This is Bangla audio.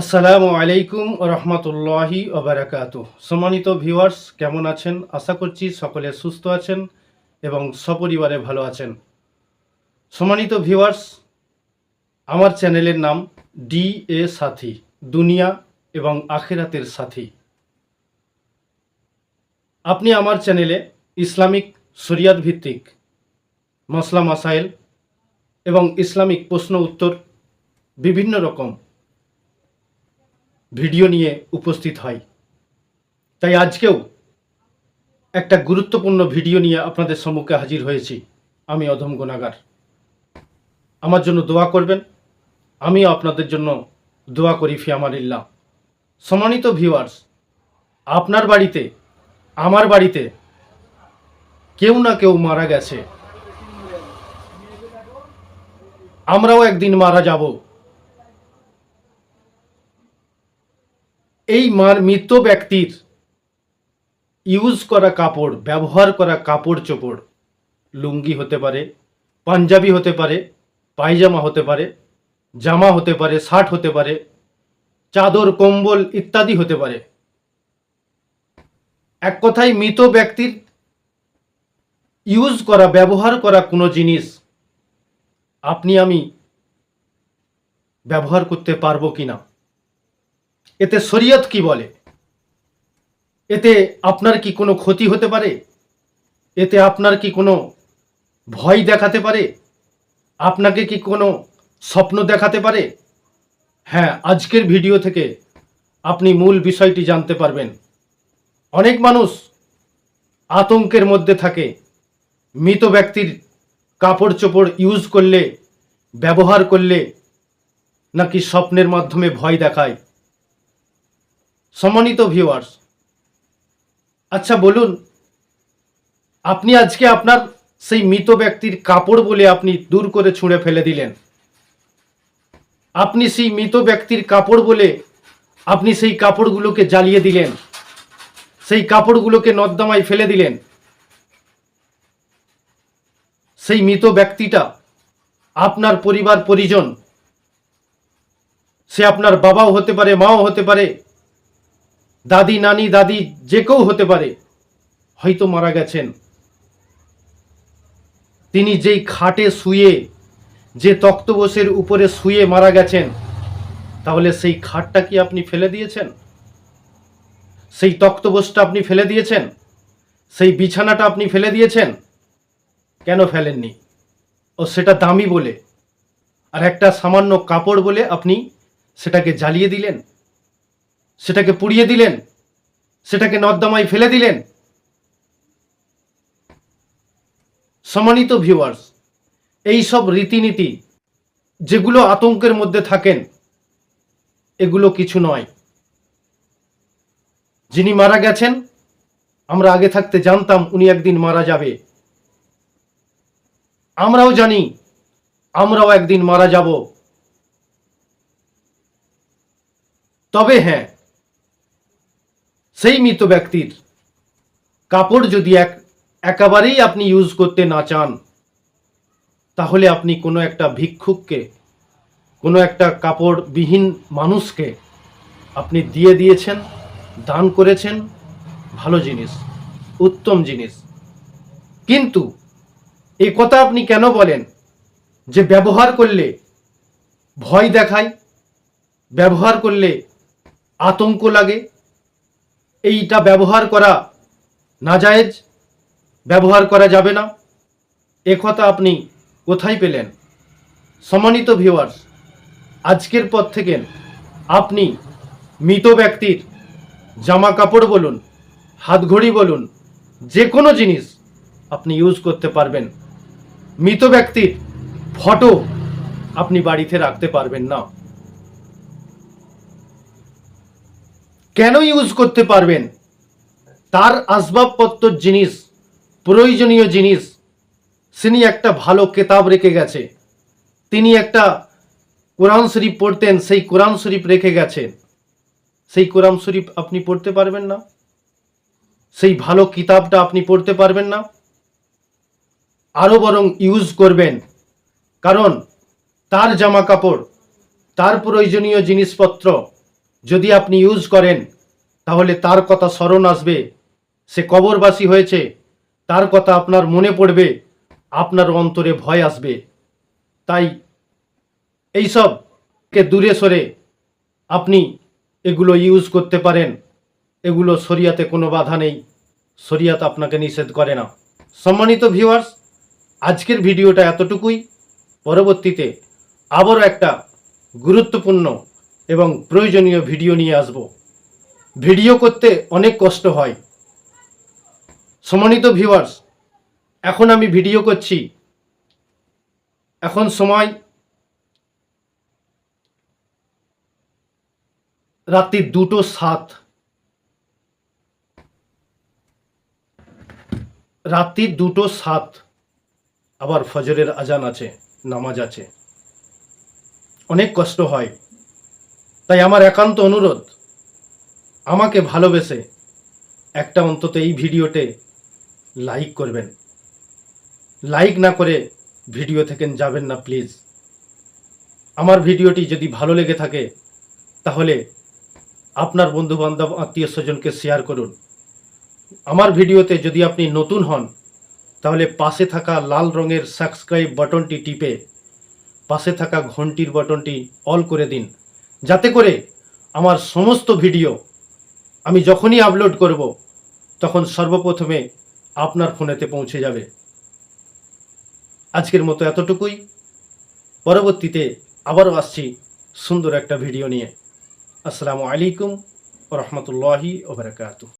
আসসালামু আলাইকুম রহমতুল্লাহি ওবরাকাতু সম্মানিত ভিউয়ার্স, কেমন আছেন? আশা করছি সকলে সুস্থ আছেন এবং সপরিবারে ভালো আছেন। সম্মানিত ভিউয়ার্স, আমার চ্যানেলের নাম ডি এ সাথী, দুনিয়া এবং আখেরাতের সাথী। আপনি আমার চ্যানেলে ইসলামিক শরিয়াত ভিত্তিক মশলা মাসাইল এবং ইসলামিক প্রশ্ন উত্তর বিভিন্ন রকম ভিডিও নিয়ে উপস্থিত হয়। তাই আজকেও একটা গুরুত্বপূর্ণ ভিডিও নিয়ে আপনাদের সম্মুখে হাজির হয়েছি আমি অধম গোনাগার আমার জন্য দোয়া করবেন, আমিও আপনাদের জন্য দোয়া করি ফিয়ামারিল্লাহ সম্মানিত ভিউয়ার্স, আপনার বাড়িতে, আমার বাড়িতে কেউ না কেউ মারা গেছে। আমরাও একদিন মারা যাব। এই মার মৃত ব্যক্তির ইউজ করা কাপড়, ব্যবহার করা কাপড় চোপড় লুঙ্গি হতে পারে, পাঞ্জাবি হতে পারে, পায়জামা হতে পারে, জামা হতে পারে, শার্ট হতে পারে, চাদর, কম্বল ইত্যাদি হতে পারে। এক কথায় মৃত ব্যক্তির ইউজ করা, ব্যবহার করা কোনো জিনিস আপনি আমি ব্যবহার করতে পারব কিনা? এতে শরীয়ত কি বলে? এতে আপনার কি কোনো ক্ষতি হতে পারে? এতে আপনার কি কোনো ভয় দেখাতে পারে? আপনাকে কি কোনো স্বপ্ন দেখাতে পারে? হ্যাঁ আজকের ভিডিও থেকে আপনি মূল বিষয়টি জানতে পারবেন। অনেক মানুষ আতঙ্কের মধ্যে থাকে। মৃত ব্যক্তির কাপড় চোপড় ইউজ করলে, ব্যবহার করলে নাকি স্বপ্নের মাধ্যমে ভয় দেখায়। সম্মানিত ভিউয়ার্স আচ্ছা বলুন, আপনি আজকে আপনার সেই মৃত ব্যক্তির কাপড় বলে আপনি দূর করে ছুঁড়ে ফেলে দিলেন। আপনি সেই মৃত ব্যক্তির কাপড় বলে আপনি সেই কাপড়গুলোকে জ্বালিয়ে দিলেন, সেই কাপড়গুলোকে নর্দমায় ফেলে দিলেন। সেই মৃত ব্যক্তিটা আপনার পরিবার, পরিজন, সে আপনার বাবাও হতে পারে, মাও হতে পারে দাদি, নানি, দাদি, যে কেউ হতে পারে, হয়তো মারা গেছেন। তিনি যেই খাটে শুয়ে, যে তক্তবসের উপরে শুয়ে মারা গেছেন, তাহলে সেই খাটটা কি আপনি ফেলে দিয়েছেন? সেই তক্তবসটা আপনি ফেলে দিয়েছেন? সেই বিছানাটা আপনি ফেলে দিয়েছেন? কেন ফেলেননি? ও সেটা দামি বলে, আর একটা সামান্য কাপড় বলে আপনি সেটাকে জ্বালিয়ে দিলেন? সেটাকে পুড়িয়ে দিলেন, সেটাকে নর্দমায় ফেলে দিলেন। সম্মানিত ভিউয়ার্স এই সব রীতিনীতি যেগুলো আতঙ্কের মধ্যে থাকেন, এগুলো কিছু নয়। যিনি মারা গেছেন, আমরা আগে থাকতে জানতাম উনি একদিন মারা যাবে। আমরাও জানি, আমরাও একদিন মারা যাব। তবে হ্যাঁ সেই মৃত ব্যক্তির কাপড় যদি এক, একেবারেই আপনি ইউজ করতে না চান, তাহলে আপনি কোনো একটা ভিক্ষুককে, কোনো একটা কাপড়বিহীন মানুষকে আপনি দিয়ে দিয়েছেন, দান করেছেন, ভালো জিনিস, উত্তম জিনিস। কিন্তু এ কথা আপনি কেন বলেন? যে ব্যবহার করলে ভয় দেখায়, ব্যবহার করলে আতঙ্ক লাগে এইটা ব্যবহার করা নাজায়েজ, ব্যবহার করা যাবে না। এ কথা আপনি কোথায় পেলেন? সম্মানিত ভিউয়ার্স আজকের পর থেকে আপনি মৃত ব্যক্তির জামা কাপড় বলুন, হাতঘড়ি বলুন, যে কোনো জিনিস আপনি ইউজ করতে পারবেন। মৃত ব্যক্তির ফটো আপনি বাড়িতে রাখতে পারবেন না। কেন ইউজ করতে পারবেন? তার আসবাবপত্র জিনিস, প্রয়োজনীয় জিনিস, তিনি একটা ভালো কেতাব রেখে গেছে। তিনি একটা কোরআন শরীফ পড়তেন, সেই কোরআন শরীফ রেখে গেছেন সেই কোরআন শরীফ আপনি পড়তে পারবেন না। সেই ভালো কিতাবটা আপনি পড়তে পারবেন না। আরও বরং ইউজ করবেন। কারণ তার জামা কাপড় তার প্রয়োজনীয় জিনিসপত্র যদি আপনি ইউজ করেন, তাহলে তার কথা স্মরণ আসবে। সে কবরবাসী হয়েছে, তার কথা আপনার মনে পড়বে, আপনার অন্তরে ভয় আসবে। তাই এইসবকে দূরে সরে আপনি এগুলো ইউজ করতে পারেন। এগুলো শরিয়াতে কোনো বাধা নেই। শরিয়াত আপনাকে নিষেধ করে না। সম্মানিত ভিউয়ার্স আজকের ভিডিওটা এতটুকুই। পরবর্তীতে আবারও একটা গুরুত্বপূর্ণ এবং প্রয়োজনীয় ভিডিও নিয়ে আসব। ভিডিও করতে অনেক কষ্ট হয়। সম্মানিত ভিউয়ার্স, এখন আমি ভিডিও করছি। এখন সময় রাত্রি দুটো সাত। রাত্রি দুটো সাত। আবার ফজরের আজান আছে, নামাজ আছে। অনেক কষ্ট হয়। তাই আমার একান্ত অনুরোধ, আমাকে ভালোবেসে একটা অন্তত এই ভিডিওতে লাইক করবেন। লাইক না করে ভিডিও থেকে যাবেন না, প্লিজ। আমার ভিডিওটি যদি ভালো লেগে থাকে, তাহলে আপনার বন্ধু বান্ধব আত্মীয় স্বজনকে শেয়ার করুন। আমার ভিডিওতে যদি আপনি নতুন হন, তাহলে পাশে থাকা লাল রঙের সাবস্ক্রাইব বাটনটি টিপে পাশে থাকা ঘন্টির বাটনটি অল করে দিন। যাতে করে আমার সমস্ত ভিডিও আমি যখনই আপলোড করব, তখন সর্বপ্রথমে আপনার ফোনেতে পৌঁছে যাবে। আজকের মতো এতটুকুই। পরবর্তীতে আবারও আসছি সুন্দর একটা ভিডিও নিয়ে। আসসালামু আলাইকুম রহমতুল্লাহি ওবরাকাতু